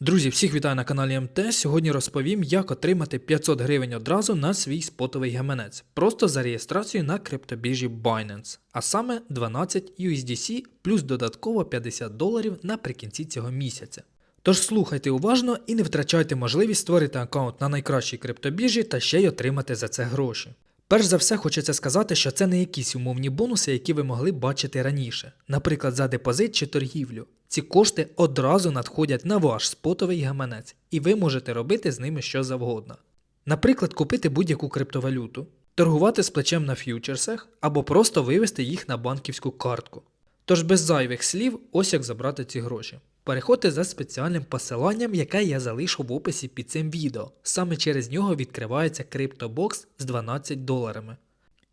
Друзі, всіх вітаю на каналі МТ. Сьогодні розповім, як отримати 500 гривень одразу на свій спотовий гаманець, просто за реєстрацією на криптобіржі Binance, а саме 12 USDC плюс додатково 50 доларів наприкінці цього місяця. Тож слухайте уважно і не втрачайте можливість створити аккаунт на найкращій криптобіржі та ще й отримати за це гроші. Перш за все, хочеться сказати, що це не якісь умовні бонуси, які ви могли бачити раніше, наприклад, за депозит чи торгівлю. Ці кошти одразу надходять на ваш спотовий гаманець, і ви можете робити з ними що завгодно. Наприклад, купити будь-яку криптовалюту, торгувати з плечем на ф'ючерсах або просто вивести їх на банківську картку. Тож без зайвих слів, ось як забрати ці гроші. Переходьте за спеціальним посиланням, яке я залишу в описі під цим відео. Саме через нього відкривається криптобокс з 12 доларами.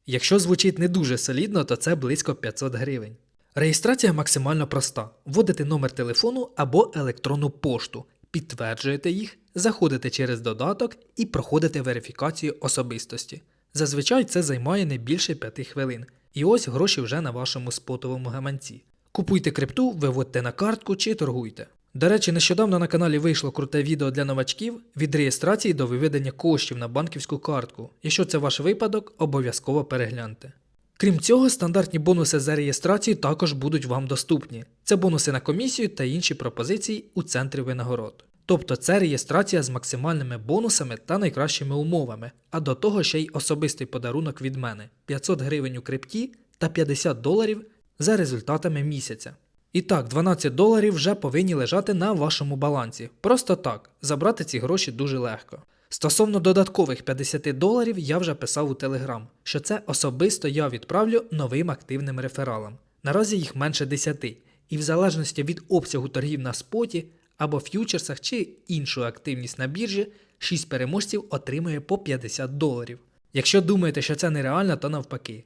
Якщо звучить не дуже солідно, то це близько 500 гривень. Реєстрація максимально проста: вводите номер телефону або електронну пошту, підтверджуєте їх, заходите через додаток і проходите верифікацію особистості. Зазвичай це займає не більше 5 хвилин. І ось гроші вже на вашому спотовому гаманці. Купуйте крипту, виводьте на картку чи торгуйте. До речі, нещодавно на каналі вийшло круте відео для новачків від реєстрації до виведення коштів на банківську картку. Якщо це ваш випадок, обов'язково перегляньте. Крім цього, стандартні бонуси за реєстрацію також будуть вам доступні. Це бонуси на комісію та інші пропозиції у центрі винагород. Тобто це реєстрація з максимальними бонусами та найкращими умовами, а до того ще й особистий подарунок від мене 500 гривень у крипті та 50 доларів за результатами місяця. І так, 12 доларів вже повинні лежати на вашому балансі. Просто так, забрати ці гроші дуже легко. Стосовно додаткових 50 доларів я вже писав у Телеграм, що це особисто я відправлю новим активним рефералам. Наразі їх менше 10, і в залежності від обсягу торгів на споті або ф'ючерсах чи іншу активність на біржі, 6 переможців отримує по 50 доларів. Якщо думаєте, що це нереально, то навпаки.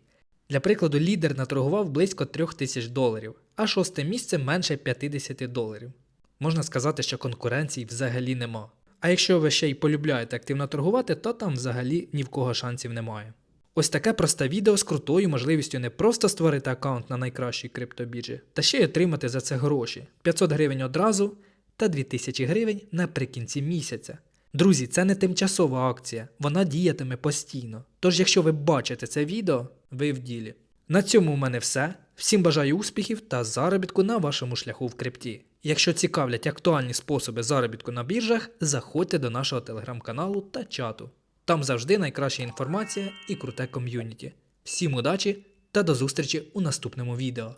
Для прикладу, лідер наторгував близько 3000 доларів, а шосте місце менше 50 доларів. Можна сказати, що конкуренції взагалі нема. А якщо ви ще й полюбляєте активно торгувати, то там взагалі ні в кого шансів немає. Ось таке просте відео з крутою можливістю не просто створити аккаунт на найкращій криптобіржі, та ще й отримати за це гроші 500 гривень одразу та 2000 гривень наприкінці місяця. Друзі, це не тимчасова акція, вона діятиме постійно. Тож, якщо ви бачите це відео, ви в ділі. На цьому у мене все. Всім бажаю успіхів та заробітку на вашому шляху в крипті. Якщо цікавлять актуальні способи заробітку на біржах, заходьте до нашого телеграм-каналу та чату. Там завжди найкраща інформація і круте ком'юніті. Всім удачі та до зустрічі у наступному відео.